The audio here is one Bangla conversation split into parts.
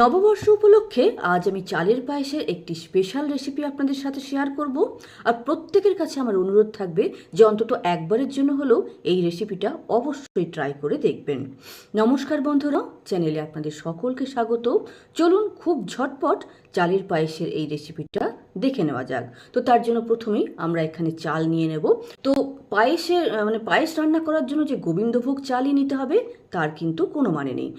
নববর্ষ উপলক্ষে আজ আমি চালের পায়েসের একটি স্পেশাল রেসিপি আপনাদের সাথে শেয়ার করব। আর প্রত্যেকের কাছে আমার অনুরোধ থাকবে যে অন্তত একবারের জন্য হলেও এই রেসিপিটা অবশ্যই ট্রাই করে দেখবেন। নমস্কার বন্ধুরা চ্যানেলে আপনাদের সকলকে স্বাগত। চলুন খুব ঝটপট চালের পায়েসের এই রেসিপিটা দেখে নেওয়া যাক। তো তার জন্য প্রথমেই আমরা এখানে চাল নিয়ে নেব। তো পায়েসের মানে পায়েস রান্না করার জন্য যে গোবিন্দভোগ চালই নিতে হবে, তার কিন্তু কোনো মানে নেই।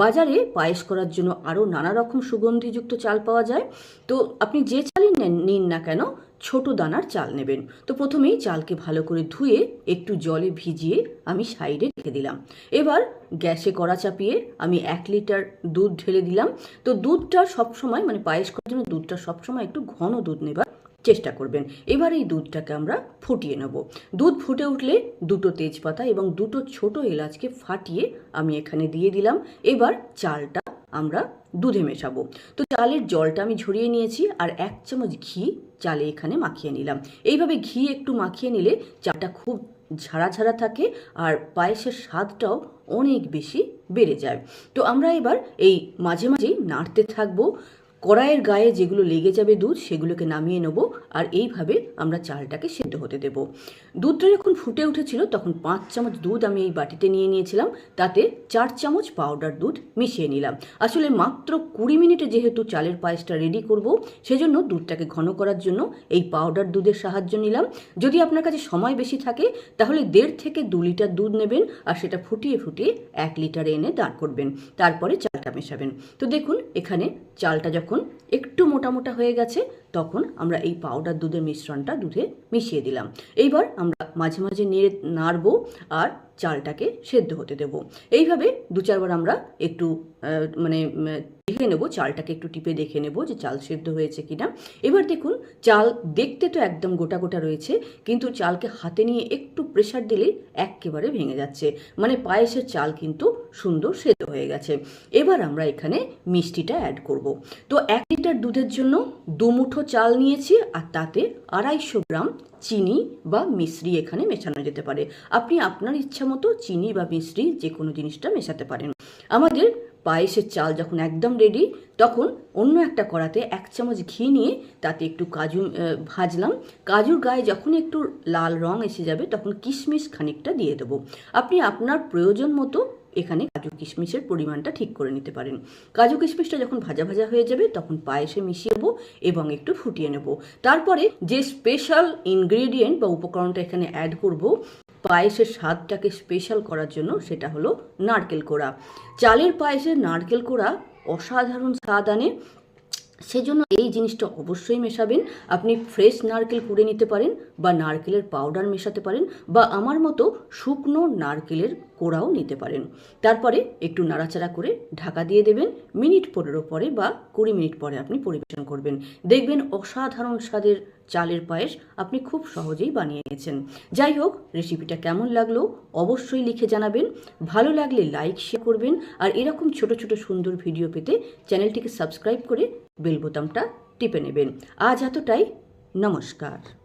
বাজারে পায়েস করার জন্য আরও নানা রকম সুগন্ধিযুক্ত চাল পাওয়া যায়। তো আপনি যে চালই নিন না কেন, ছোট দানার চাল নেবেন। তো প্রথমেই চালকে ভালো করে ধুয়ে একটু জলে ভিজিয়ে আমি সাইডে রেখে দিলাম। এবার গ্যাসে কড়া চাপিয়ে আমি এক লিটার দুধ ঢেলে দিলাম। তো দুধটা সবসময় মানে পায়েস করার জন্য দুধটা সবসময় একটু ঘন দুধ নেবার চেষ্টা করবেন। এবার এই দুধটাকে আমরা ফুটিয়ে নেব। দুধ ফুটে উঠলে দুটো তেজপাতা এবং দুটো ছোট এলাচকে ফাটিয়ে আমি এখানে দিয়ে দিলাম। এবার চালটা আমরা দুধে মেশাবো। তো চালের জলটা আমি ঝরিয়ে নিয়েছি আর এক চামচ ঘি চালে এখানে মাখিয়ে নিলাম। এইভাবে ঘি একটু মাখিয়ে নিলে চাটা খুব ঝাড়া ঝাড়া থাকে আর পায়েসের স্বাদটাও অনেক বেশি বেড়ে যায়। তো আমরা এবার এই মাঝে মাঝেই নাড়তে থাকব। কড়াইয়ের গায়ে যেগুলো লেগে যাবে দুধ, সেগুলোকে নামিয়ে নেব আর এইভাবে আমরা চালটাকে সেদ্ধ হতে দেব। দুধটা যখন ফুটে উঠেছিল, তখন পাঁচ চামচ দুধ আমি এই বাটিতে নিয়ে নিয়েছিলাম। তাতে চার চামচ পাউডার দুধ মিশিয়ে নিলাম। আসলে মাত্র কুড়ি মিনিটে যেহেতু চালের পায়েসটা রেডি করব, সেজন্য দুধটাকে ঘন করার জন্য এই পাউডার দুধের সাহায্য নিলাম। যদি আপনার কাছে সময় বেশি থাকে, তাহলে দেড় থেকে দু লিটার দুধ নেবেন আর সেটা ফুটিয়ে ফুটিয়ে এক লিটারে এনে দাঁড় করবেন। তারপরে মেশাবেন তো দেখুন এখানে চালটা যখন একটু মোটা মোটা হয়ে গেছে তখন আমরা এই পাউডার দুধের মিশ্রণটা দুধে মিশিয়ে দিলাম। এইবার আমরা মাঝে মাঝে নেড়ে নাড়বো আর চালটাকে সেদ্ধ হতে দেব। এইভাবে দু চারবার আমরা একটু মানে দেখে নেব, চালটাকে একটু টিপে দেখে নেব যে চাল সেদ্ধ হয়েছে কিনা। এবার দেখুন, চাল দেখতে তো একদম গোটা গোটা রয়েছে, কিন্তু চালকে হাতে নিয়ে একটু প্রেশার দিলেই একেবারে ভেঙে যাচ্ছে। মানে পায়েসের চাল কিন্তু সুন্দর সেদ্ধ হয়ে গেছে। এবার আমরা এখানে মিষ্টিটা অ্যাড করব। তো এক লিটার দুধের জন্য দুমুঠো চাল নিয়েছি আর তাতে আড়াইশো গ্রাম চিনি বা মিশ্রি এখানে মেশানো যেতে পারে। আপনি আপনার ইচ্ছা মতো চিনি বা মিশ্রি যে কোনো জিনিসটা মেশাতে পারেন। আমাদের পায়েসের চাল যখন একদম রেডি তখন অন্য একটা কড়াতে এক চামচ ঘি নিয়ে তাতে একটু কাজু ভাজলাম। কাজুর গায়ে যখন একটু লাল রং এসে যাবে, তখন কিশমিশ খানিকটা দিয়ে দেবো। আপনি আপনার প্রয়োজন মতো এখানে কাজু কিশমিশের পরিমাণটা ঠিক করে নিতে পারেন। কাজু কিশমিশটা যখন ভাজা ভাজা হয়ে যাবে, তখন পায়েসে মিশিয়ে নেব এবং একটু ফুটিয়ে নেব। তারপরে যে স্পেশাল ইনগ্রেডিয়েন্ট বা উপকরণটা এখানে অ্যাড করব, পায়েসের স্বাদটাকে স্পেশাল করার জন্য সেটা হলো নারকেল কোড়া। চালের পায়েসে নারকেল কোড়া অসাধারণ স্বাদ আনে। সেজন্য এই জিনিসটা অবশ্যই মেশাবেন। আপনি ফ্রেশ নারকেল কুড়ে নিতে পারেন বা নারকেলের পাউডার মেশাতে পারেন বা আমার মতো শুকনো নারকেলের কোড়াও নিতে পারেন। তারপরে একটু নাড়াচাড়া করে ঢাকা দিয়ে দেবেন। মিনিট পনেরো পরে বা কুড়ি মিনিট পরে আপনি পরিবেশন করবেন। দেখবেন অসাধারণ স্বাদের চালের পায়েস আপনি খুব সহজেই বানিয়ে নিয়েছেন যাই হোক, রেসিপিটা কেমন লাগল অবশ্যই লিখে জানাবেন। ভালো লাগলে লাইক শেয়ার করবেন। আর এরকম ছোট ছোট সুন্দর ভিডিও পেতে চ্যানেলটিকে সাবস্ক্রাইব করে বেল বোতামটা টিপে নেবেন। আজ এতটাই। নমস্কার।